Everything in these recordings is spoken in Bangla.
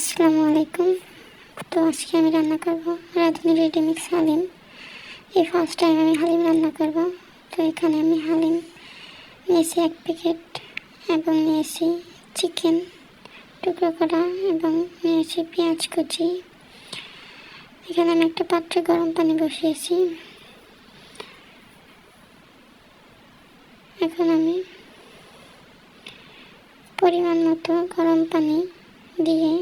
আসসালামু আলাইকুম। তো আজকে আমি রান্না করব রাঁধুনি রেডিমিক্স হালিম। এই ফার্স্ট টাইম আমি হালিম রান্না করব। তো এখানে আমি হালিম নিয়েছি এক প্যাকেট এবং নিয়েছি চিকেন টুকরো করা এবং নিয়েছি পেঁয়াজ কুচি। এখানে আমি একটা পাত্রে গরম পানি বসিয়েছি। এখন আমি পরিমাণ মতো গরম পানি দিয়ে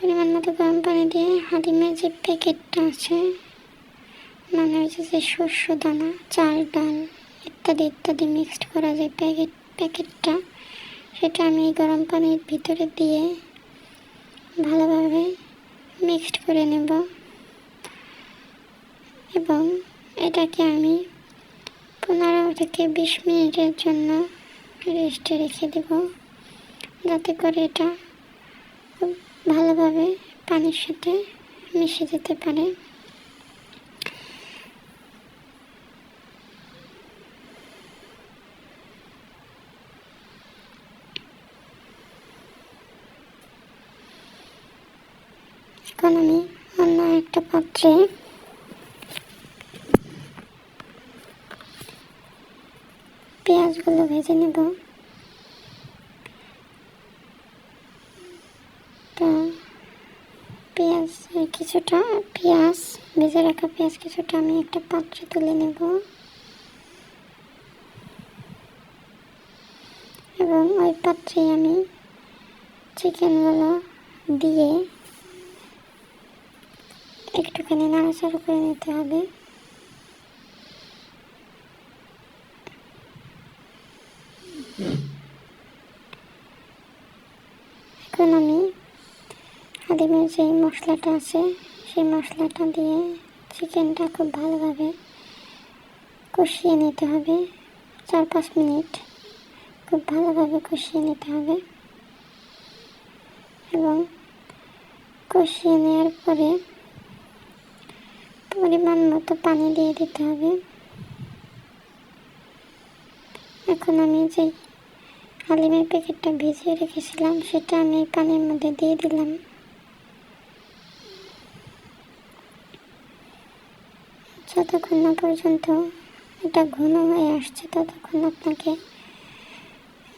পরিমাণ মতো দিয়ে হালিমের যে প্যাকেটটা আছে মানে হচ্ছে যে শস্য দানা, চাল, ডাল ইত্যাদি ইত্যাদি মিক্সড করা যে প্যাকেট, প্যাকেটটা, সেটা আমি গরম পানির ভিতরে দিয়ে ভালোভাবে মিক্সড করে নেব। এবং এটাকে আমি পনেরো থেকে বিশ মিনিটের জন্য রেস্টে রেখে দেব, যাতে করে এটা খুব ভালোভাবে পানির সাথে মিশে যেতে পারে। এখন আমি অন্য একটা পাত্রে পেঁয়াজগুলো ভেজে নেব তো পেঁয়াজ কিছুটা পেঁয়াজ, ভেজে রাখা পেঁয়াজ কিছুটা, আমি একটা পাত্রে তুলে নেব। এবং ওই পাত্রে আমি চিকেনগুলো দিয়ে একটুখানি নাড়াচাড়া করে নিতে হবে। এখন আমি হালিমের যে মশলাটা আছে, সেই মশলাটা দিয়ে চিকেনটা খুব ভালোভাবে কষিয়ে নিতে হবে। চার পাঁচ মিনিট খুব ভালোভাবে কষিয়ে নিতে হবে। এবং কষিয়ে নেওয়ার পরে পরিমাণ মতো পানি দিয়ে দিতে হবে। এখন আমি যে হালিমের প্যাকেটটা ভিজিয়ে রেখেছিলাম, সেটা আমি পানির মধ্যে দিয়ে দিলাম। যতক্ষণ না পর্যন্ত এটা ঘন হয়ে আসছে, ততক্ষণ আপনাকে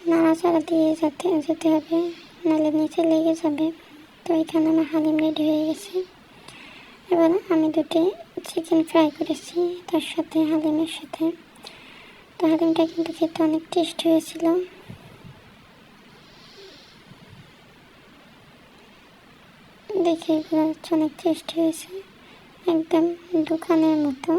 নাড়াচাড়া দিয়ে যেতে যেতে হবে। নাহলে নিচে লেগে যাবে। তো এখানে আমার হালিম রেডি হয়ে গেছে। এবার আমি দুটি চিকেন ফ্রাই করেছি তার সাথে হালিমের সাথে। তো হালিমটা কিন্তু খেতে অনেক টেস্ট হয়েছিল। দেখে এগুলো অনেক টেস্ট হয়েছে। একদম দোকানের মতো।